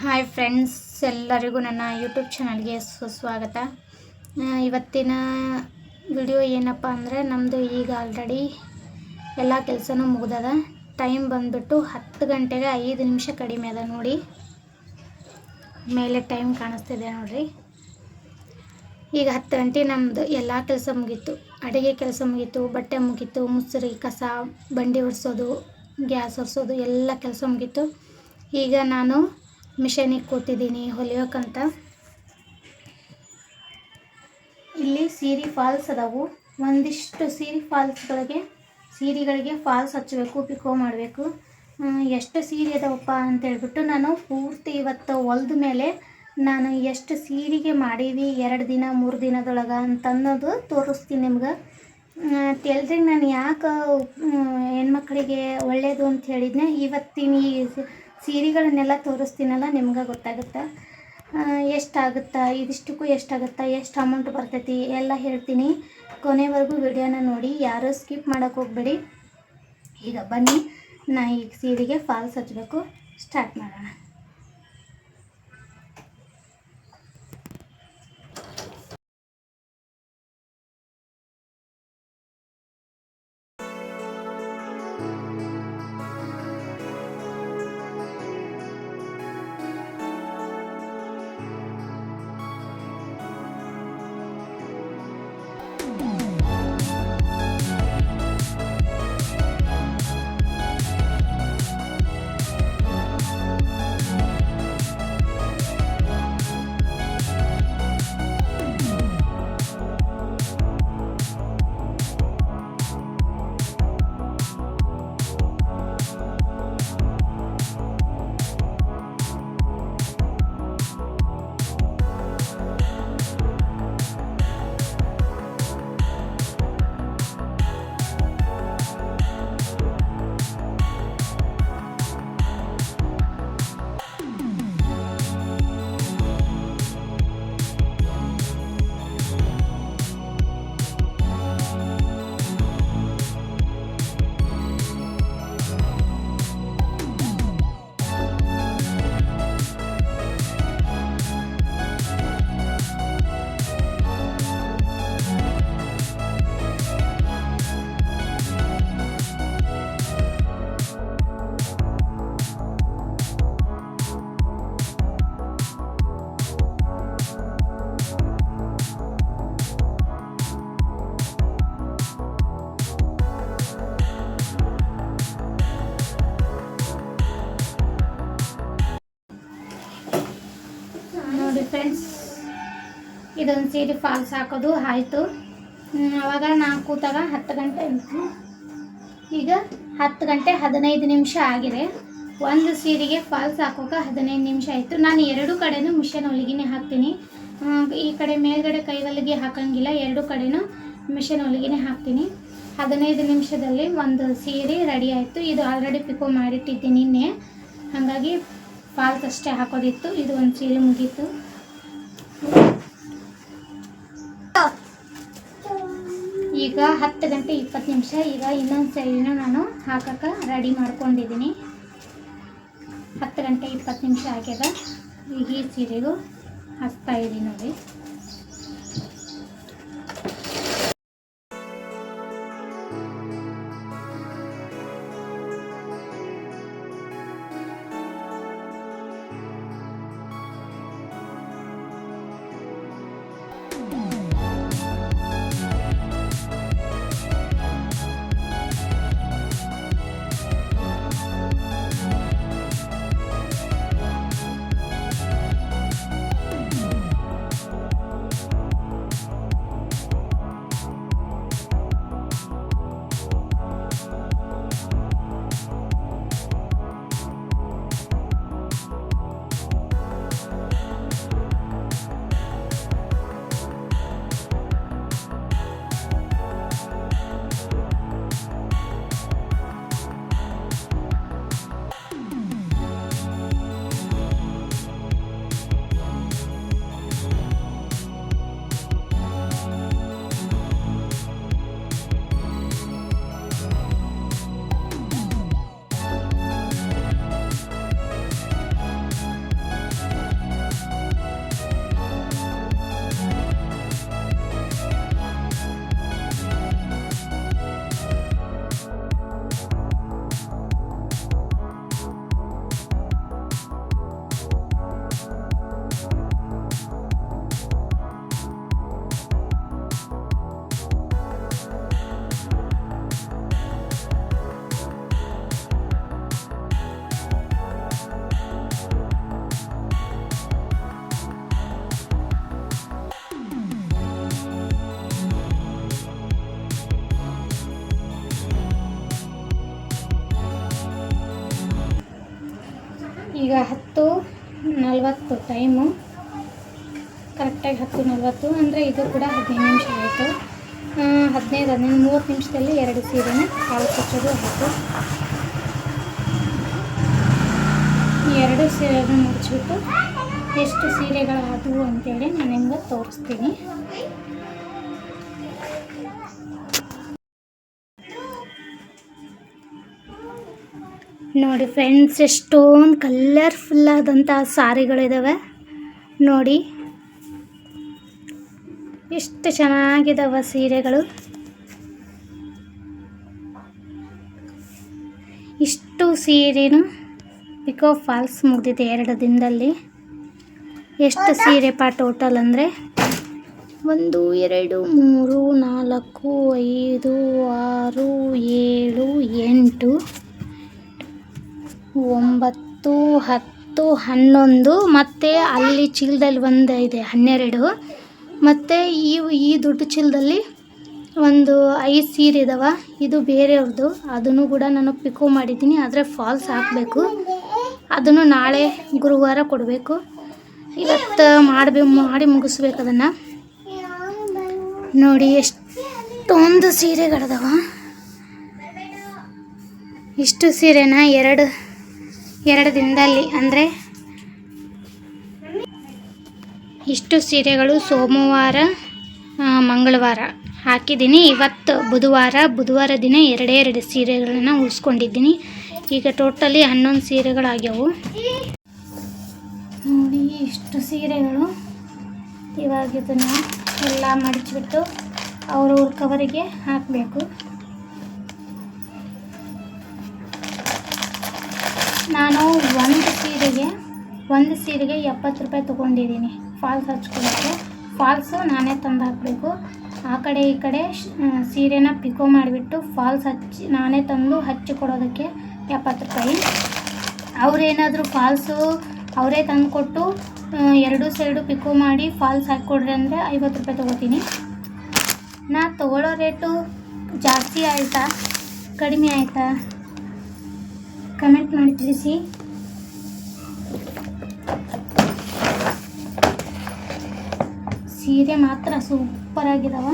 Hi friends, ಎಲ್ಲರಿಗೂ ನನ್ನ YouTube ಚಾನಲ್ಗೆ ಸುಸ್ವಾಗತ. ಇವತ್ತಿನ ವಿಡಿಯೋ ಏನಪ್ಪ ಅಂದರೆ ನಮ್ಮದು ಈಗ ಆಲ್ರೆಡಿ ಎಲ್ಲ ಕೆಲಸನೂ ಮುಗ್ದದ. ಟೈಮ್ ಬಂದ್ಬಿಟ್ಟು ಹತ್ತು ಗಂಟೆಗೆ ಐದು ನಿಮಿಷ ಕಡಿಮೆ ಅದ ನೋಡಿ. ಮೇಲೆ ಟೈಮ್ ಕಾಣಿಸ್ತಿದೆ ನೋಡಿರಿ. ಈಗ ಹತ್ತು ಗಂಟೆ ನಮ್ಮದು ಎಲ್ಲ ಕೆಲಸ ಮುಗೀತು. ಅಡುಗೆ ಕೆಲಸ ಮುಗೀತು, ಬಟ್ಟೆ ಮುಗೀತು, ಮುಸುರಿ, ಕಸ, ಬಂಡಿ ಒರೆಸೋದು, ಗ್ಯಾಸ್ ಒರೆಸೋದು, ಎಲ್ಲ ಕೆಲಸ ಮುಗೀತು. ಈಗ ನಾನು ಮಿಷನಿಗೆ ಕೂತಿದ್ದೀನಿ ಹೊಲಿಯೋಕ್ಕಂತ ಇಲ್ಲಿ ಸೀರೆ ಫಾಲ್ಸ್ ಅದಾವು. ಒಂದಿಷ್ಟು ಸೀರೆ ಫಾಲ್ಸ್ಗಳಿಗೆ, ಸೀರೆಗಳಿಗೆ ಫಾಲ್ಸ್ ಹಚ್ಚಬೇಕು, ಪಿಕೋ ಮಾಡಬೇಕು. ಎಷ್ಟು ಸೀರೆ ಅದಾವಪ್ಪ ಅಂತೇಳ್ಬಿಟ್ಟು ನಾನು ಪೂರ್ತಿ ಇವತ್ತು ಹೊಲ್ದ ಮೇಲೆ ನಾನು ಎಷ್ಟು ಸೀರೆಗೆ ಮಾಡೀವಿ ಎರಡು ದಿನ, ಮೂರು ದಿನದೊಳಗೆ ಅಂತ ಅನ್ನೋದು ತೋರಿಸ್ತೀನಿ ನಿಮ್ಗೆ. ಎಲ್ರಿಗೆ ನಾನು ಯಾಕೆ ಹೆಣ್ಮಕ್ಳಿಗೆ ಒಳ್ಳೆಯದು ಅಂತ ಹೇಳಿದ್ನೆ. ಇವತ್ತಿನ ಈ ಸೀರೆಗಳನ್ನೆಲ್ಲ ತೋರಿಸ್ತೀನಲ್ಲ, ನಿಮ್ಗೆ ಗೊತ್ತಾಗುತ್ತೆ? ಎಷ್ಟಾಗುತ್ತಾ? ಇದಿಷ್ಟಕ್ಕೂ ಎಷ್ಟಾಗುತ್ತೆ? ಎಷ್ಟು ಅಮೌಂಟ್ ಬರ್ತೈತಿ? ಎಲ್ಲ ಹೇಳ್ತೀನಿ. ಕೊನೆವರೆಗೂ ವಿಡಿಯೋನ ನೋಡಿ. ಯಾರೂ ಸ್ಕಿಪ್ ಮಾಡೋಕ್ಕೆ ಹೋಗ್ಬೇಡಿ. ಈಗ ಬನ್ನಿ, ನಾ ಈಗ ಸೀರೆಗೆ ಫಾಲ್ಸ್ ಹಚ್ಚಬೇಕು ಸ್ಟಾರ್ಟ್ ಮಾಡೋಣ. ಸೀರೆ ಫಾಲ್ಸ್ ಹಾಕೋದು ಆಯಿತು. ಅವಾಗ ನಾನು ಕೂತಾಗ ಹತ್ತು ಗಂಟೆ ಈಗ ಹತ್ತು ಗಂಟೆ ಹದಿನೈದು ನಿಮಿಷ ಆಗಿದೆ. ಒಂದು ಸೀರೆಗೆ ಫಾಲ್ಸ್ ಹಾಕೋಕೆ ಹದಿನೈದು ನಿಮಿಷ ಆಯಿತು. ನಾನು ಎರಡು ಕಡೆನೂ ಮಿಷನ್ ಹೊಲಿಗೆನೆ ಹಾಕ್ತೀನಿ. ಈ ಕಡೆ ಮೇಲ್ಗಡೆ ಕೈ ಹೊಲಿಗೆ ಹಾಕಂಗಿಲ್ಲ, ಎರಡು ಕಡೆನೂ ಮಿಷನ್ ಹೊಲಿಗೆನೆ ಹಾಕ್ತೀನಿ. ಹದಿನೈದು ನಿಮಿಷದಲ್ಲಿ ಒಂದು ಸೀರೆ ರೆಡಿ ಆಯಿತು. ಇದು ಆಲ್ರೆಡಿ ಪಿಕೋ ಮಾಡಿಟ್ಟಿದ್ದೀನಿ ನಿನ್ನೆ. ಹಾಗಾಗಿ ಫಾಲ್ಸ್ ಅಷ್ಟೇ ಹಾಕೋದಿತ್ತು. ಇದು ಒಂದು ಸೀರೆ ಮುಗೀತು. ಈಗ ಹತ್ತು ಗಂಟೆ ಇಪ್ಪತ್ತು ನಿಮಿಷ. ಈಗ ಇನ್ನೊಂದು ಸೈಡಿನ ನಾನು ಹಾಕಕ್ಕೆ ರೆಡಿ ಮಾಡ್ಕೊಂಡಿದ್ದೀನಿ. ಹತ್ತು ಗಂಟೆ ಇಪ್ಪತ್ತು ನಿಮಿಷ ಆಗ್ಯದ. ಈಗ ಈ ಸೀರೆಗೂ ಹಾಕ್ತಾಯಿದ್ದೀನಿ ನೋಡಿ. ನಲ್ವತ್ತು ಟೈಮು. ಕರೆಕ್ಟಾಗಿ ಹತ್ತು ನಲ್ವತ್ತು ಅಂದರೆ ಇದು ಕೂಡ ಹದಿನೈದು ನಿಮಿಷ ಆಯಿತು. ಹದಿನೈದು ಹದಿನೈದು ಮೂವತ್ತು ನಿಮಿಷದಲ್ಲಿ ಎರಡು ಸೀರೆನ ಕಾಲು ಕಚ್ಚೋದು ಆಯಿತು. ಎರಡು ಸೀರೆಗಳು ಮುಚ್ಚಿಬಿಟ್ಟು ಎಷ್ಟು ಸೀರೆಗಳಾದವು ಅಂತೇಳಿ ನಾನು ನಿಮ್ಗೆ ತೋರಿಸ್ತೀನಿ. ನೋಡಿ ಫ್ರೆಂಡ್ಸ್, ಎಷ್ಟೊಂದು ಕಲರ್ಫುಲ್ ಆದಂಥ ಸಾರಿಗಳಿದ್ದಾವೆ ನೋಡಿ. ಎಷ್ಟು ಚೆನ್ನಾಗಿದ್ದಾವೆ ಸೀರೆಗಳು. ಇಷ್ಟು ಸೀರೆನೂ ಪಿಕೋ ಫಾಲ್ಸ್ ಮುಗಿದಿದೆ ಎರಡು ದಿನದಲ್ಲಿ. ಎಷ್ಟು ಸೀರೆ ಪಾ ಟೋಟಲ್ ಅಂದರೆ? ಒಂದು, ಎರಡು, ಮೂರು, ನಾಲ್ಕು, ಐದು, ಆರು, ಏಳು, ಎಂಟು. ಒಂಬತ್ತು, ಹತ್ತು, ಹನ್ನೊಂದು, ಮತ್ತು ಅಲ್ಲಿ ಚೀಲದಲ್ಲಿ ಒಂದು ಇದೆ, ಹನ್ನೆರಡು. ಮತ್ತು ಈ ಈ ದೊಡ್ಡ ಚೀಲದಲ್ಲಿ ಒಂದು ಐದು ಸೀರೆ ಇದಾವ, ಇದು ಬೇರೆಯವ್ರದ್ದು ಅದನ್ನು ಕೂಡ ನಾನು ಪಿಕೋ ಮಾಡಿದ್ದೀನಿ, ಆದರೆ ಫಾಲ್ಸ್ ಹಾಕಬೇಕು. ಅದನ್ನು ನಾಳೆ ಗುರುವಾರ ಕೊಡಬೇಕು. ಇವತ್ತು ಮಾಡಬೇ, ಮಾಡಿ ಮುಗಿಸ್ಬೇಕು ಅದನ್ನು. ನೋಡಿ, ಎಷ್ಟೊಂದು ಸೀರೆಗಳದಾವ. ಇಷ್ಟು ಸೀರೆನ ಎರಡು ಎರಡು ದಿನದಲ್ಲಿ ಅಂದರೆ ಇಷ್ಟು ಸೀರೆಗಳು ಸೋಮವಾರ ಮಂಗಳವಾರ ಹಾಕಿದ್ದೀನಿ. ಇವತ್ತು ಬುಧವಾರ ಬುಧವಾರ ದಿನ ಎರಡೇ ಎರಡು ಸೀರೆಗಳನ್ನ ಉಳಿಸ್ಕೊಂಡಿದ್ದೀನಿ ಈಗ ಟೋಟಲಿ ಹನ್ನೊಂದು ಸೀರೆಗಳಾಗ್ಯವು. ನೋಡಿ ಇಷ್ಟು ಸೀರೆಗಳು. ಇವಾಗ ಇದನ್ನು ಎಲ್ಲ ಮಡಚಿಬಿಟ್ಟು ಅವ್ರವ್ರ ಕವರಿಗೆ ಹಾಕಬೇಕು. ನಾನು ಒಂದು ಸೀರೆಗೆ ಒಂದು ಸೀರೆಗೆ ಎಪ್ಪತ್ತು ರೂಪಾಯಿ ತೊಗೊಂಡಿದ್ದೀನಿ. ಫಾಲ್ಸ್ ಹಚ್ಕೊಳ್ಳೋಕ್ಕೆ ಫಾಲ್ಸು ನಾನೇ ತಂದು ಹಾಕಬೇಕು ಆ ಕಡೆ ಈ ಕಡೆ ಸೀರೆನ ಪಿಕೋ ಮಾಡಿಬಿಟ್ಟು ಫಾಲ್ಸ್ ಹಚ್ಚಿ, ನಾನೇ ತಂದು ಹಚ್ಚಿ ಕೊಡೋದಕ್ಕೆ ಎಪ್ಪತ್ತು ರೂಪಾಯಿ. ಅವರೇನಾದರೂ ಫಾಲ್ಸು ಅವರೇ ತಂದು ಕೊಟ್ಟು ಎರಡು ಸೈಡು ಪಿಕೋ ಮಾಡಿ ಫಾಲ್ಸ್ ಹಾಕಿಕೊಡ್ರಿ ಅಂದರೆ ಐವತ್ತು ರೂಪಾಯಿ ತೊಗೋತೀನಿ. ನಾ ತೊಗೊಳ್ಳೋ ರೇಟು ಜಾಸ್ತಿ ಆಯಿತಾ? ಕಡಿಮೆ ಆಯಿತಾ? ಕಮೆಂಟ್ ಮಾಡಿ ತಿಳಿಸಿ. ಸೀರೆ ಮಾತ್ರ ಸೂಪರ್ ಆಗಿದಾವ.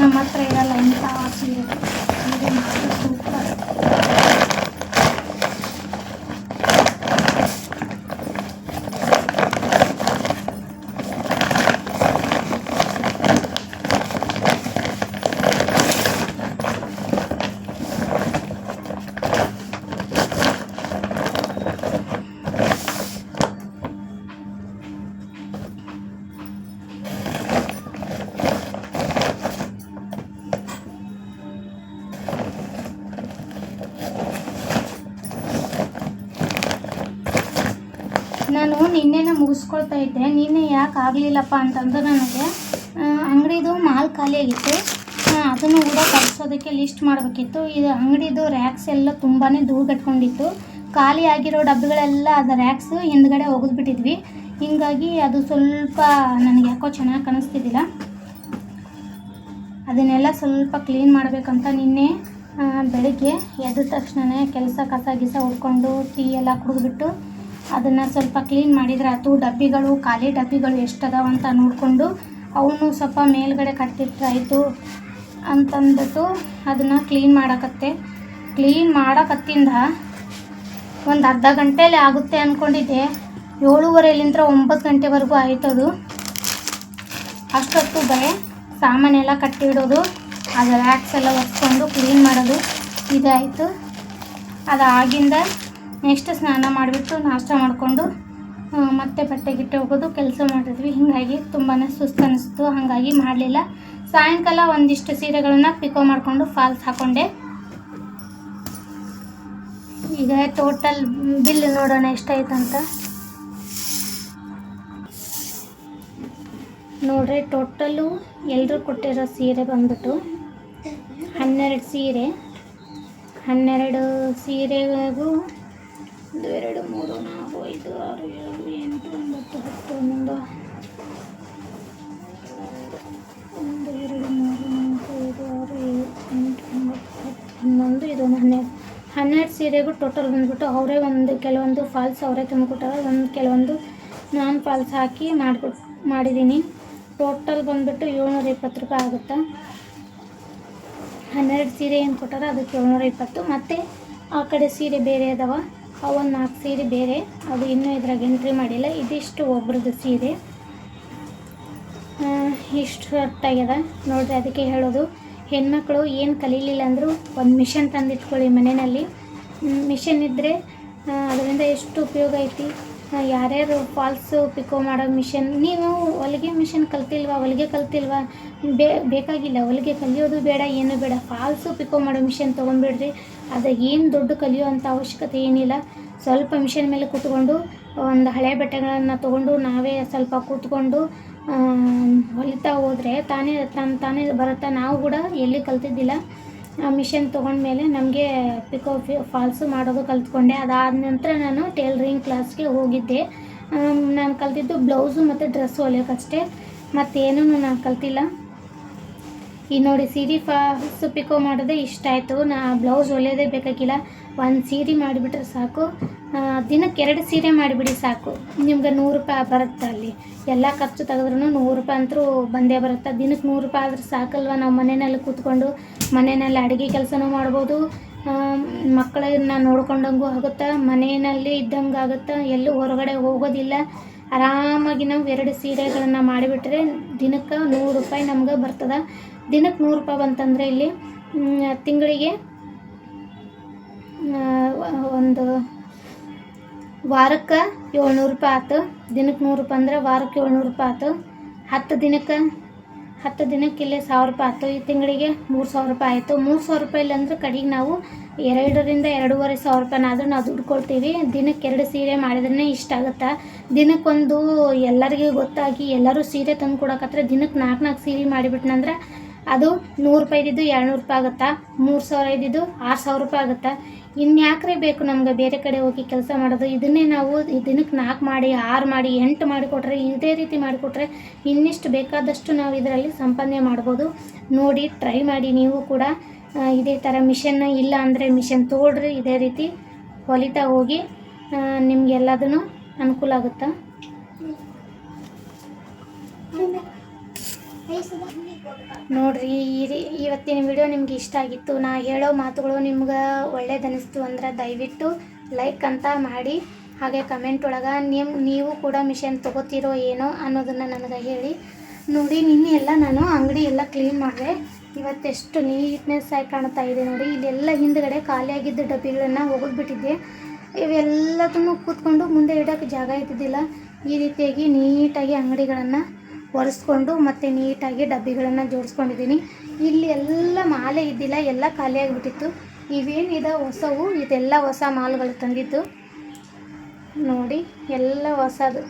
ನಮ್ಮ ಹತ್ರ ಇರಲ್ಲ ಇಂಥ ಸೀರೆ. ಸೀರೆ ಮಾತ್ರ ಸೂಪರ್ ನಾನು ನಿನ್ನೆನೇ ಮುಗಿಸ್ಕೊಳ್ತಾ ಇದ್ದೆ. ನಿನ್ನೆ ಯಾಕೆ ಆಗಲಿಲ್ಲಪ್ಪ ಅಂತಂದ್ರೆ ನನಗೆ ಅಂಗಡಿದು ಮಾಲ್ ಖಾಲಿಯಾಗಿತ್ತು. ಅದನ್ನು ಕೂಡ ತರಿಸೋದಕ್ಕೆ ಲಿಸ್ಟ್ ಮಾಡಬೇಕಿತ್ತು. ಇದು ಅಂಗಡಿದು ರ್ಯಾಕ್ಸ್ ಎಲ್ಲ ತುಂಬಾ ಧೂಳ್ಗಟ್ಕೊಂಡಿತ್ತು. ಖಾಲಿ ಆಗಿರೋ ಡಬ್ಬಿಗಳೆಲ್ಲ ಅದು ರ್ಯಾಕ್ಸ್ ಹಿಂದ್ಗಡೆ ಒಗೆದ್ಬಿಟ್ಟಿದ್ವಿ. ಹಿಂಗಾಗಿ ಅದು ಸ್ವಲ್ಪ ನನಗೆ ಯಾಕೋ ಚೆನ್ನಾಗಿ ಕಾಣಿಸ್ತಿದ್ದಿಲ್ಲ. ಅದನ್ನೆಲ್ಲ ಸ್ವಲ್ಪ ಕ್ಲೀನ್ ಮಾಡಬೇಕಂತ ನಿನ್ನೆ ಬೆಳಗ್ಗೆ ಎದ್ದ ತಕ್ಷಣವೇ ಕೆಲಸ ಕಸ ಗಿಸ ಹೊಡ್ಕೊಂಡು ಟೀ ಎಲ್ಲ ಕುಡಿದ್ಬಿಟ್ಟು ಅದನ್ನು ಸ್ವಲ್ಪ ಕ್ಲೀನ್ ಮಾಡಿದರೆ ಆಯ್ತು ಡಬ್ಬಿಗಳು, ಖಾಲಿ ಡಬ್ಬಿಗಳು ಎಷ್ಟದಾವ ಅಂತ ನೋಡಿಕೊಂಡು ಅವನು ಸ್ವಲ್ಪ ಮೇಲ್ಗಡೆ ಕಟ್ಟಿಟ್ರಾಯಿತು ಅಂತಂದ್ಬಿಟ್ಟು ಅದನ್ನು ಕ್ಲೀನ್ ಮಾಡಕತ್ತೆ. ಕ್ಲೀನ್ ಮಾಡಕತ್ತಿಂದ ಒಂದು ಅರ್ಧ ಗಂಟೆಯಲ್ಲಿ ಆಗುತ್ತೆ ಅಂದ್ಕೊಂಡಿದ್ದೆ ಏಳುವರೆಲಿಂದ ಒಂಬತ್ತು ಗಂಟೆವರೆಗೂ ಆಯ್ತದು ಅಷ್ಟೊತ್ತು ಬರೀ ಸಾಮಾನೆಲ್ಲ ಕಟ್ಟಿಡೋದು ಅದು ರ್ಯಾಕ್ಸ್ ಎಲ್ಲ ಒರೆಸ್ಕೊಂಡು ಕ್ಲೀನ್ ಮಾಡೋದು ಇದಾಯಿತು ಅದಾಗಿಂದ ನೆಕ್ಸ್ಟ್ ಸ್ನಾನ ಮಾಡಿಬಿಟ್ಟು ನಾಷ್ಟ ಮಾಡಿಕೊಂಡು ಮತ್ತೆ ಬಟ್ಟೆ ಗಿಟ್ಟೆ ಹೋಗೋದು ಕೆಲಸ ಮಾಡಿದ್ವಿ. ಹೀಗಾಗಿ ತುಂಬಾ ಸುಸ್ತು ಅನ್ನಿಸ್ತು ಹಾಗಾಗಿ ಮಾಡಲಿಲ್ಲ. ಸಾಯಂಕಾಲ ಒಂದಿಷ್ಟು ಸೀರೆಗಳನ್ನು ಪಿಕೋ ಮಾಡಿಕೊಂಡು ಫಾಲ್ಸ್ ಹಾಕ್ಕೊಂಡೆ ಈಗ ಟೋಟಲ್ ಬಿಲ್ ನೋಡೋಣ ಎಷ್ಟಾಯ್ತಂತ. ನೋಡ್ರಿ ಟೋಟಲು ಎಲ್ಲರೂ ಕೊಟ್ಟಿರೋ ಸೀರೆ ಬಂದ್ಬಿಟ್ಟು ಹನ್ನೆರಡು ಸೀರೆ. ಹನ್ನೆರಡು ಸೀರೆಗೂ ಒಂದು ಎರಡು ಮೂರು, ನಾಲ್ಕು, ಐದು, ಆರು, ಏಳು, ಎಂಟು, ಒಂಬತ್ತು, ಹತ್ತು, ಹನ್ನೊಂದು, ಒಂದು, ಎರಡು, ಮೂರು, ನಾಲ್ಕು, ಐದು, ಆರು, ಏಳು, ಎಂಟು, ಒಂಬತ್ತು, ಹತ್ತು, ಹನ್ನೊಂದು ಇದೊಂದು ಹನ್ನೆರಡು. ಹನ್ನೆರಡು ಸೀರೆಗೂ ಟೋಟಲ್ ಬಂದ್ಬಿಟ್ಟು ಅವರೇ ಒಂದು, ಕೆಲವೊಂದು ಫಾಲ್ಸ್ ಅವರೇ ತುಂಬಿಕೊಟ್ಟಾರೆ. ಒಂದು, ಕೆಲವೊಂದು ನಾನ್ ಫಾಲ್ಸ್ ಹಾಕಿ ಮಾಡಿಕೊಟ್, ಮಾಡಿದ್ದೀನಿ. ಟೋಟಲ್ ಬಂದುಬಿಟ್ಟು ಏಳ್ನೂರ ಇಪ್ಪತ್ತು ರೂಪಾಯಿ ಆಗುತ್ತೆ? ಹನ್ನೆರಡು ಸೀರೆ ಏನು ಕೊಟ್ಟಾರ ಅದಕ್ಕೆ ಏಳ್ನೂರ ಇಪ್ಪತ್ತು. ಮತ್ತು ಆ ಕಡೆ ಸೀರೆ ಬೇರೆ ಅದಾವ. ಅವೊಂದು ನಾಲ್ಕು ಸೀರೆ ಬೇರೆ. ಅದು ಇನ್ನೂ ಇದ್ರಾಗ ಎಂಟ್ರಿ ಮಾಡಿಲ್ಲ. ಇದಿಷ್ಟು ಒಬ್ರದ್ದು ಸೀರೆ. ಇಷ್ಟು ಹೊಟ್ಟಾಗ್ಯದ ನೋಡಿರಿ, ಅದಕ್ಕೆ ಹೇಳೋದು. ಹೆಣ್ಮಕ್ಳು ಏನು ಕಲೀಲಿಲ್ಲ ಅಂದರೂ ಒಂದು ಮಿಷನ್ ತಂದಿಟ್ಕೊಳ್ಳಿ ಮನೆಯಲ್ಲಿ. ಮಿಷನ್ ಇದ್ದರೆ ಅದರಿಂದ ಎಷ್ಟು ಉಪಯೋಗ ಐತಿ? ಯಾರ್ಯಾರು ಫಾಲ್ಸು ಪಿಕೋ ಮಾಡೋ ಮಿಷನ್ ನೀವು ಹೊಲಿಗೆ ಮಿಷನ್ ಕಲ್ತಿಲ್ವಾ? ಹೊಲಿಗೆ ಕಲ್ತಿಲ್ವಾ? ಬೇ, ಬೇಕಾಗಿಲ್ಲ. ಹೊಲಿಗೆ ಕಲಿಯೋದು ಬೇಡ, ಏನು ಬೇಡ. ಫಾಲ್ಸು ಪಿಕೋ ಮಾಡೋ ಮಿಷನ್ ತೊಗೊಂಡ್ಬಿಡ್ರಿ. ಅದು ಏನು ದೊಡ್ಡ ಕಲಿಯೋ ಅಂಥ ಅವಶ್ಯಕತೆ ಏನಿಲ್ಲ. ಸ್ವಲ್ಪ ಮಿಷನ್ ಮೇಲೆ ಕೂತ್ಕೊಂಡು, ಒಂದು ಹಳೆ ಬಟ್ಟೆಗಳನ್ನು ತೊಗೊಂಡು, ನಾವೇ ಸ್ವಲ್ಪ ಕೂತ್ಕೊಂಡು ಹೊಲಿತಾ ಹೋದರೆ ತಾನೇ ತಾನೇ ಬರುತ್ತಾ? ನಾವು ಕೂಡ ಎಲ್ಲಿ ಕಲ್ತಿದ್ದಿಲ್ಲ. ಮಿಷನ್ ತೊಗೊಂಡ್ಮೇಲೆ ನಮಗೆ ಪಿಕೋ ಫಾಲ್ಸು ಮಾಡೋದು ಕಲ್ತ್ಕೊಂಡೆ. ಅದಾದ ನಂತರ ನಾನು ಟೇಲ್ರಿಂಗ್ ಕ್ಲಾಸ್ಗೆ ಹೋಗಿದ್ದೆ. ನಾನು ಕಲ್ತಿದ್ದು ಬ್ಲೌಸು ಮತ್ತು ಡ್ರೆಸ್ ಹೊಲಿಯೋಕ್ಕಷ್ಟೇ ಮತ್ತೇನೂ ನಾನು ಕಲ್ತಿಲ್ಲ. ಈ ನೋಡಿ ಸೀರೆ ಫಾಲ್ಸು ಪಿಕೋ ಮಾಡೋದೇ ಇಷ್ಟ ಆಯಿತು. ನಾ ಬ್ಲೌಸ್ ಹೊಲಿಯೋದೇ ಬೇಕಾಗಿಲ್ಲ. ಒಂದು ಸೀರೆ ಮಾಡಿಬಿಟ್ರೆ ಸಾಕು. ದಿನಕ್ಕೆ ಎರಡು ಸೀರೆ ಮಾಡಿಬಿಡಿ ಸಾಕು. ನಿಮ್ಗೆ ನೂರು ರೂಪಾಯಿ ಬರುತ್ತೆ ಅಲ್ಲಿ? ಎಲ್ಲ ಖರ್ಚು ತೆಗೆದ್ರೂ ನೂರು ರೂಪಾಯಿ ಅಂತೂ ಬಂದೇ ಬರುತ್ತೆ. ದಿನಕ್ಕೆ ನೂರು ರೂಪಾಯಿ ಆದ್ರೆ ಸಾಕಲ್ವ? ನಾವು ಮನೆಯಲ್ಲಿ ಕೂತ್ಕೊಂಡು ಮನೆಯಲ್ಲಿ ಅಡುಗೆ ಕೆಲಸನೂ ಮಾಡ್ಬೋದು. ಮಕ್ಕಳನ್ನ ನೋಡ್ಕೊಂಡಂಗೂ ಆಗುತ್ತೆ. ಮನೆಯಲ್ಲಿ ಇದ್ದಂಗೆ ಆಗುತ್ತೆ. ಎಲ್ಲೂ ಹೊರಗಡೆ ಹೋಗೋದಿಲ್ಲ. ಆರಾಮಾಗಿ ನಾವು ಎರಡು ಸೀರೆಗಳನ್ನು ಮಾಡಿಬಿಟ್ರೆ ದಿನಕ್ಕೆ ನೂರು ರೂಪಾಯಿ ನಮ್ಗೆ ಬರ್ತದೆ. ದಿನಕ್ಕೆ ನೂರು ರೂಪಾಯಿ ಬಂತಂದರೆ ಇಲ್ಲಿ ತಿಂಗಳಿಗೆ ಒಂದು ವಾರಕ್ಕೆ ಏಳ್ನೂರು ರೂಪಾಯಿ ಆಯ್ತು ದಿನಕ್ಕೆ ನೂರು ರೂಪಾಯಿ ಅಂದ್ರೆ ವಾರಕ್ಕೆ ಏಳ್ನೂರು ರೂಪಾಯಿ ಆಯ್ತು ಹತ್ತು ದಿನಕ್ಕೆ ಹತ್ತು ದಿನಕ್ಕೆ ಇಲ್ಲೇ ಸಾವಿರ ರೂಪಾಯಿ ಆಯ್ತು ಈ ತಿಂಗಳಿಗೆ ಮೂರು ಸಾವಿರ ರೂಪಾಯಿ ಆಯಿತು. ಮೂರು ಸಾವಿರ ರೂಪಾಯಿ ಇಲ್ಲ ಅಂದ್ರೆ ಕಡೆಗೆ ನಾವು ಎರಡರಿಂದ ಎರಡೂವರೆ ಸಾವಿರ ರೂಪಾಯಿನಾದರೂ ನಾವು ದುಡ್ಡು ಕೊಡ್ತೀವಿ. ದಿನಕ್ಕೆ ಎರಡು ಸೀರೆ ಮಾಡಿದ್ರೆ ಇಷ್ಟ ಆಗುತ್ತೆ? ದಿನಕ್ಕೊಂದು ಎಲ್ಲರಿಗೂ ಗೊತ್ತಾಗಿ ಎಲ್ಲರೂ ಸೀರೆ ತಂದು ಕೊಡಕತ್ತರೆ ದಿನಕ್ಕೆ ನಾಲ್ಕು ನಾಲ್ಕು ಸೀರೆ ಮಾಡಿಬಿಟ್ನಂದ್ರೆ ಅದು ನೂರು ರೂಪಾಯಿ ಇದ್ದಿದ್ದು ಎರಡುನೂರು ರೂಪಾಯಿ ಆಗುತ್ತಾ? ಮೂರು ಸಾವಿರ ಇದ್ದಿದ್ದು ಆರು ಸಾವಿರ ರೂಪಾಯಿ ಆಗುತ್ತಾ? ಇನ್ಯಾಕ್ರೆ ಬೇಕು ನಮ್ಗೆ ಬೇರೆ ಕಡೆ ಹೋಗಿ ಕೆಲಸ ಮಾಡೋದು ಇದನ್ನೇ ನಾವು ದಿನಕ್ಕೆ ನಾಲ್ಕು ಮಾಡಿ ಆರು ಮಾಡಿ ಎಂಟು ಮಾಡಿಕೊಟ್ರೆ ಇದೇ ರೀತಿ ಮಾಡಿಕೊಟ್ರೆ ಇನ್ನಿಷ್ಟು ಬೇಕಾದಷ್ಟು ನಾವು ಇದರಲ್ಲಿ ಸಂಪಾದನೆ ಮಾಡ್ಬೋದು ನೋಡಿ ಟ್ರೈ ಮಾಡಿ ನೀವು ಕೂಡ ಇದೇ ಥರ ಮಿಷನ್ ಇಲ್ಲ ಅಂದರೆ ಮಿಷನ್ ತೊಗೊಳ್ರಿ ಇದೇ ರೀತಿ ಹೊಲಿತಾ ಹೋಗಿ ನಿಮಗೆಲ್ಲದೂ ಅನುಕೂಲ ಆಗುತ್ತಾ ನೋಡ್ರಿ ಈ ರೀ ಇವತ್ತಿನ ವಿಡಿಯೋ ನಿಮ್ಗೆ ಇಷ್ಟ ಆಗಿತ್ತು, ನಾ ಹೇಳೋ ಮಾತುಗಳು ನಿಮ್ಗೆ ಒಳ್ಳೇದನಿಸ್ತು ಅಂದ್ರೆ ದಯವಿಟ್ಟು ಲೈಕ್ ಅಂತ ಮಾಡಿ, ಹಾಗೆ ಕಮೆಂಟ್ ಒಳಗೆ ನಿಮ್ಮ ನೀವು ಕೂಡ ಮಿಷನ್ ತೊಗೋತಿರೋ ಏನೋ ಅನ್ನೋದನ್ನು ನನಗೆ ಹೇಳಿ. ನೋಡಿ, ನಿನ್ನೆ ಎಲ್ಲ ನಾನು ಅಂಗಡಿ ಎಲ್ಲ ಕ್ಲೀನ್ ಮಾಡಿದೆ. ಇವತ್ತೆಷ್ಟು ನೀಟ್ನೆಸ್ ಆಗಿ ಕಾಣ್ತಾ ಇದೆ ನೋಡಿ. ಇಲ್ಲೆಲ್ಲ ಹಿಂದ್ಗಡೆ ಖಾಲಿಯಾಗಿದ್ದ ಡಬ್ಬಿಗಳನ್ನು ಒಗೆದ್ಬಿಟ್ಟಿದ್ದೆ. ಇವೆಲ್ಲದನ್ನು ಕೂತ್ಕೊಂಡು ಮುಂದೆ ಇಡೋಕ್ಕೆ ಜಾಗ ಇದ್ದಿದ್ದಿಲ್ಲ. ಈ ರೀತಿಯಾಗಿ ನೀಟಾಗಿ ಅಂಗಡಿಗಳನ್ನು ಒರೆಸ್ಕೊಂಡು ಮತ್ತು ನೀಟಾಗಿ ಡಬ್ಬಿಗಳನ್ನು ಜೋಡಿಸ್ಕೊಂಡಿದ್ದೀನಿ. ಇಲ್ಲಿ ಎಲ್ಲ ಮಾಲೆ ಇದ್ದಿಲ್ಲ, ಎಲ್ಲ ಖಾಲಿಯಾಗಿಬಿಟ್ಟಿತ್ತು ಇವೇನಿದೆ ಹೊಸವು? ಇದೆಲ್ಲ ಹೊಸ ಮಾಲ್ಗಳು ತಂದಿದ್ದು. ನೋಡಿ, ಎಲ್ಲ ಹೊಸದು.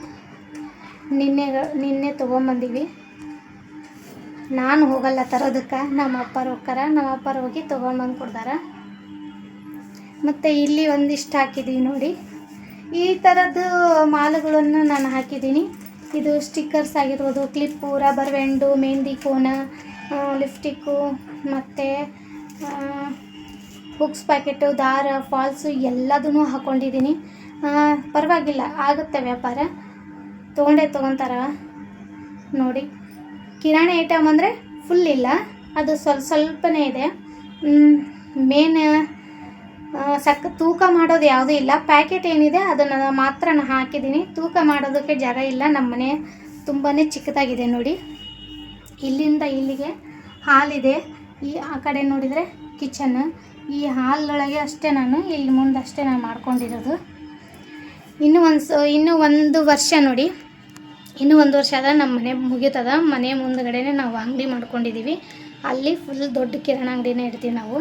ನಿನ್ನೆ ನಿನ್ನೆ ತೊಗೊಂಬಂದೀವಿ. ನಾನು ಹೋಗಲ್ಲ ತರೋದಕ್ಕೆ. ನಮ್ಮ ಅಪ್ಪರು ಹೋಗ್ತಾರ. ನಮ್ಮ ಅಪ್ಪರು ಹೋಗಿ ತೊಗೊಂಬಂದು ಕೊಡ್ತಾರೆ. ಮತ್ತು ಇಲ್ಲಿ ಒಂದಿಷ್ಟು ಹಾಕಿದ್ದೀವಿ ನೋಡಿ. ಈ ಥರದ್ದು ಮಾಲುಗಳನ್ನು ನಾನು ಹಾಕಿದ್ದೀನಿ ಇದು ಸ್ಟಿಕ್ಕರ್ಸ್ ಆಗಿರ್ಬೋದು ಕ್ಲಿಪ್ಪು ರಬ್ಬರ್ ಬ್ಯಾಂಡು ಮೆಹಂದಿ ಕೋನ ಲಿಪ್ಸ್ಟಿಕ್ಕು ಮತ್ತು ಬುಕ್ಸ್ ಪ್ಯಾಕೆಟು ದಾರ ಫಾಲ್ಸು ಎಲ್ಲದನ್ನೂ ಹಾಕ್ಕೊಂಡಿದ್ದೀನಿ ಪರವಾಗಿಲ್ಲ, ಆಗುತ್ತೆ ವ್ಯಾಪಾರ. ತೊಗೊಂಡೇ, ತೊಗೊತಾರ. ನೋಡಿ, ಕಿರಾಣಿ ಐಟಮ್ ಅಂದರೆ ಫುಲ್ ಇಲ್ಲ. ಅದು ಸ್ವಲ್ಪ, ಸ್ವಲ್ಪನೇ ಇದೆ. ಮೇನ್ ಸಕ್ಕ ತೂಕ ಮಾಡೋದು ಯಾವುದೂ ಇಲ್ಲ. ಪ್ಯಾಕೆಟ್ ಏನಿದೆ ಅದನ್ನು ಮಾತ್ರ ನಾನು ಹಾಕಿದ್ದೀನಿ. ತೂಕ ಮಾಡೋದಕ್ಕೆ ಜಾಗ ಇಲ್ಲ. ನಮ್ಮ ಮನೆ ತುಂಬಾ ಚಿಕ್ಕದಾಗಿದೆ ನೋಡಿ. ಇಲ್ಲಿಂದ ಇಲ್ಲಿಗೆ ಹಾಲಿದೆ. ಈ ಆ ಕಡೆ ನೋಡಿದರೆ ಕಿಚನ್. ಈ ಹಾಲೊಳಗೆ ಅಷ್ಟೇ ನಾನು ಇಲ್ಲಿ ಮುಂದೆ ಅಷ್ಟೇ ನಾನು ಮಾಡ್ಕೊಂಡಿರೋದು. ಇನ್ನೂ ಒಂದು ಸ, ಇನ್ನೂ ಒಂದು ವರ್ಷ ನೋಡಿ. ಇನ್ನೂ ಒಂದು ವರ್ಷ ಆದ ನಮ್ಮ ಮನೆ ಮುಗೀತದ. ಮನೆ ಮುಂದಗಡೆನೇ ನಾವು ಅಂಗಡಿ ಮಾಡ್ಕೊಂಡಿದ್ದೀವಿ ಅಲ್ಲಿ ಫುಲ್ ದೊಡ್ಡ ಕಿರಣ ಅಂಗಡಿನೇ ಇಡ್ತೀವಿ ನಾವು.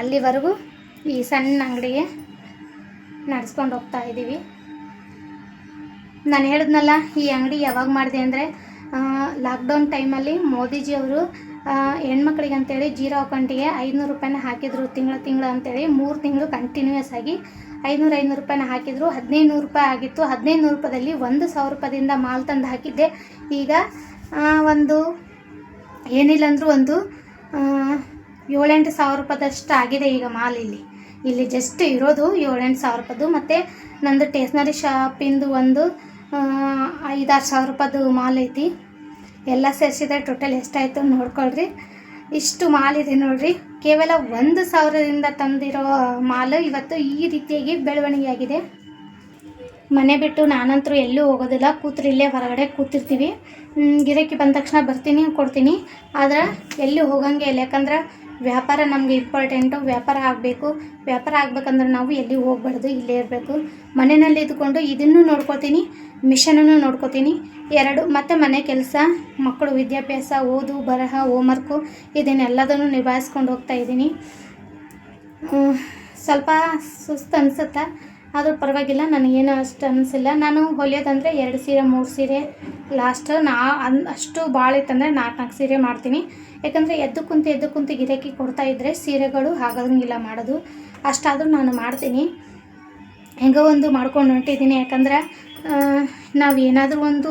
ಅಲ್ಲಿವರೆಗೂ ಈ ಸಣ್ಣ ಅಂಗಡಿಗೆ ನಡೆಸ್ಕೊಂಡು ಹೋಗ್ತಾ ಇದ್ದೀವಿ. ನಾನು ಹೇಳಿದ್ನಲ್ಲ, ಈ ಅಂಗಡಿ ಯಾವಾಗ ಮಾಡಿದೆ ಅಂದರೆ ಲಾಕ್ಡೌನ್ ಟೈಮಲ್ಲಿ ಮೋದಿಜಿಯವರು ಹೆಣ್ಮಕ್ಳಿಗೆ ಅಂತೇಳಿ ಜೀರೋ ಅಕೌಂಟಿಗೆ ಐದುನೂರು ರೂಪಾಯಿನ ಹಾಕಿದ್ರು ತಿಂಗಳ ತಿಂಗಳು ಅಂತೇಳಿ, ಮೂರು ತಿಂಗಳು ಕಂಟಿನ್ಯೂಯಸ್ ಆಗಿ ಐನೂರು ಐನೂರು ರೂಪಾಯಿನ ಹಾಕಿದ್ರು. ಹದಿನೈದು ನೂರು ರೂಪಾಯಿ ಆಗಿತ್ತು. ಹದಿನೈದು ನೂರು ರೂಪಾಯಿದಲ್ಲಿ ಒಂದು ಸಾವಿರ ರೂಪಾಯಿಂದ ಮಾಲ್ ತಂದು ಹಾಕಿದ್ದೆ. ಈಗ ಒಂದು ಏನಿಲ್ಲ ಅಂದರೂ ಒಂದು ಏಳೆಂಟು ಸಾವಿರ ರೂಪಾಯಿದಷ್ಟು ಆಗಿದೆ ಈಗ ಮಾಲ್ ಇಲ್ಲಿ. ಇಲ್ಲಿ ಜಸ್ಟ್ ಇರೋದು ಏಳೆಂಟು ಸಾವಿರ ರೂಪಾಯ್ದು ಮತ್ತು ನಂದು ಟೇಸ್ನರಿ ಶಾಪಿಂದು ಒಂದು ಐದಾರು ಸಾವಿರ ರೂಪಾಯ್ದು ಮಾಲ್ ಐತಿ. ಎಲ್ಲ ಸೇರಿಸಿದ್ರೆ ಟೋಟಲ್ ಎಷ್ಟಾಯಿತು ನೋಡ್ಕೊಳ್ರಿ. ಇಷ್ಟು ಮಾಲ್ ಇದೆ ನೋಡ್ರಿ. ಕೇವಲ ಒಂದು ಸಾವಿರದಿಂದ ತಂದಿರೋ ಮಾಲ್ ಇವತ್ತು ಈ ರೀತಿಯಾಗಿ ಬೆಳವಣಿಗೆ ಆಗಿದೆ ಮನೆ ಬಿಟ್ಟು ನಾನಂತರೂ ಎಲ್ಲೂ ಹೋಗೋದಿಲ್ಲ. ಕೂತ್ರಿ ಇಲ್ಲೇ ಹೊರಗಡೆ ಕೂತಿರ್ತೀವಿ. ಗಿರಾಕಿ ಬಂದ ತಕ್ಷಣ ಬರ್ತೀನಿ, ಕೊಡ್ತೀನಿ. ಆದ್ರೆ ಎಲ್ಲೂ ಹೋಗಂಗೆ ಇಲ್ಲ ಯಾಕಂದ್ರೆ ವ್ಯಾಪಾರ ನಮಗೆ ಇಂಪಾರ್ಟೆಂಟು ವ್ಯಾಪಾರ ಆಗಬೇಕು. ವ್ಯಾಪಾರ ಆಗಬೇಕಂದ್ರೆ ನಾವು ಎಲ್ಲಿ ಹೋಗ್ಬಾರ್ದು, ಇಲ್ಲೇ ಇರಬೇಕು. ಮನೆಯಲ್ಲಿ ಇದ್ಕೊಂಡು ಇದನ್ನು ನೋಡ್ಕೋತೀನಿ, ಮಿಷನನ್ನು ನೋಡ್ಕೊತೀನಿ. ಎರಡು, ಮತ್ತು ಮನೆ ಕೆಲಸ, ಮಕ್ಕಳು ವಿದ್ಯಾಭ್ಯಾಸ, ಓದು, ಬರಹ ಹೋಮ್ವರ್ಕು ಇದನ್ನೆಲ್ಲದನ್ನು ನಿಭಾಯಿಸ್ಕೊಂಡು ಹೋಗ್ತಾ ಇದ್ದೀನಿ. ಸ್ವಲ್ಪ ಸುಸ್ತು ಅನಿಸುತ್ತೆ? ಆದರೂ ಪರವಾಗಿಲ್ಲ, ನನಗೇನು ಅಷ್ಟು ಅನಿಸಿಲ್ಲ. ನಾನು ಹೊಲಿಯೋದಂದರೆ ಎರಡು ಸೀರೆ, ಮೂರು ಸೀರೆ ಲಾಸ್ಟ್ ನಾ ಅಷ್ಟು ಭಾಳ ಇತ್ತಂದರೆ ನಾಲ್ಕು ನಾಲ್ಕು ಸೀರೆ ಮಾಡ್ತೀನಿ. ಯಾಕಂದರೆ ಎದ್ದು ಕುಂತು ಎದ್ದು ಕುಂತು ಗಿರಾಕಿ ಕೊಡ್ತಾ ಇದ್ದರೆ ಸೀರೆಗಳು ಆಗಂಗಿಲ್ಲ ಮಾಡೋದು. ಅಷ್ಟಾದರೂ ನಾನು ಮಾಡ್ತೀನಿ. ಹೆಂಗೋ ಒಂದು ಮಾಡ್ಕೊಂಡು ಹೊಂಟಿದ್ದೀನಿ. ಯಾಕಂದ್ರೆ ನಾವು ಏನಾದರೂ ಒಂದು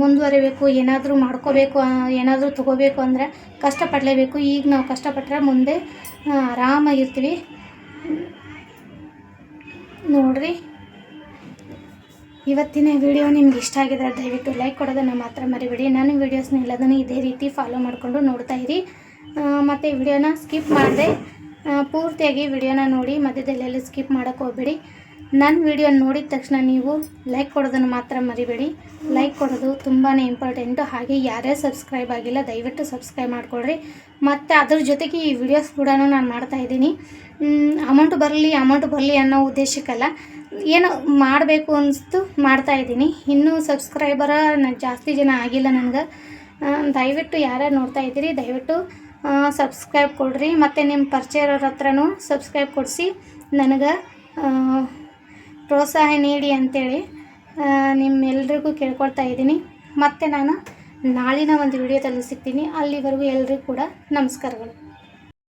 ಮುಂದುವರಿಬೇಕು, ಏನಾದರೂ ಮಾಡ್ಕೋಬೇಕು ಏನಾದರೂ ತಗೋಬೇಕು ಅಂದರೆ ಕಷ್ಟಪಡಲೇಬೇಕು. ಈಗ ನಾವು ಕಷ್ಟಪಟ್ಟರೆ ಮುಂದೆ ಆರಾಮಾಗಿರ್ತೀವಿ. ನೋಡ್ರಿ. ಇವತ್ತಿನ ವಿಡಿಯೋ ನಿಮ್ಗೆ ಇಷ್ಟ ಆಗಿದ್ರೆ ದಯವಿಟ್ಟು ಲೈಕ್ ಕೊಡೋದನ್ನು ಮಾತ್ರ ಮರಿಬೇಡಿ. ನನ್ನ ವೀಡಿಯೋಸ್ನ ಎಲ್ಲದನ್ನು ಇದೇ ರೀತಿ ಫಾಲೋ ಮಾಡಿಕೊಂಡು ನೋಡ್ತಾ ಇರಿ. ಮತ್ತು ವಿಡಿಯೋನ ಸ್ಕಿಪ್ ಮಾಡಿದೆ ಪೂರ್ತಿಯಾಗಿ ವಿಡಿಯೋನ ನೋಡಿ ಮಧ್ಯದಲ್ಲೆಲ್ಲ ಸ್ಕಿಪ್ ಮಾಡೋಕ್ಕೆ ಹೋಗಬೇಡಿ. ನನ್ನ ವಿಡಿಯೋ ನೋಡಿದ ತಕ್ಷಣ ನೀವು ಲೈಕ್ ಕೊಡೋದನ್ನು ಮಾತ್ರ ಮರಿಬೇಡಿ. ಲೈಕ್ ಕೊಡೋದು ತುಂಬಾ ಇಂಪಾರ್ಟೆಂಟು ಹಾಗೆ ಯಾರೇ ಸಬ್ಸ್ಕ್ರೈಬ್ ಆಗಿಲ್ಲ, ದಯವಿಟ್ಟು ಸಬ್ಸ್ಕ್ರೈಬ್ ಮಾಡಿಕೊಡ್ರಿ ಮತ್ತು ಅದ್ರ ಜೊತೆಗೆ ಈ ವಿಡಿಯೋಸ್ ಕೂಡ ನಾನು ಮಾಡ್ತಾಯಿದ್ದೀನಿ ಅಮೌಂಟ್ ಬರಲಿ ಅಮೌಂಟ್ ಬರಲಿ ಅನ್ನೋ ಉದ್ದೇಶಕ್ಕಲ್ಲ. ಏನೋ ಮಾಡಬೇಕು ಅನಿಸ್ತು ಮಾಡ್ತಾಯಿದ್ದೀನಿ ಇನ್ನೂ ಸಬ್ಸ್ಕ್ರೈಬರ ನಾನು ಜಾಸ್ತಿ ಜನ ಆಗಿಲ್ಲ ನನಗೆ. ದಯವಿಟ್ಟು ಯಾರ್ಯಾರು ನೋಡ್ತಾ ಇದ್ದೀರಿ, ದಯವಿಟ್ಟು ಸಬ್ಸ್ಕ್ರೈಬ್ ಕೊಡ್ರಿ. ಮತ್ತು ನಿಮ್ಮ ಪರಿಚಯ ಹತ್ರನೂ ಸಬ್ಸ್ಕ್ರೈಬ್ ಕೊಡಿಸಿ. ನನಗೆ ಪ್ರೋತ್ಸಾಹ ನೀಡಿ ಅಂತೇಳಿ ನಿಮ್ಮೆಲ್ರಿಗೂ ಕೇಳ್ಕೊಳ್ತಾ ಇದ್ದೀನಿ. ಮತ್ತು ನಾನು ನಾಳಿನ ಒಂದು ವಿಡಿಯೋದಲ್ಲಿ ಸಿಗ್ತೀನಿ ಅಲ್ಲಿವರೆಗೂ ಎಲ್ರಿಗೂ ಕೂಡ ನಮಸ್ಕಾರಗಳು.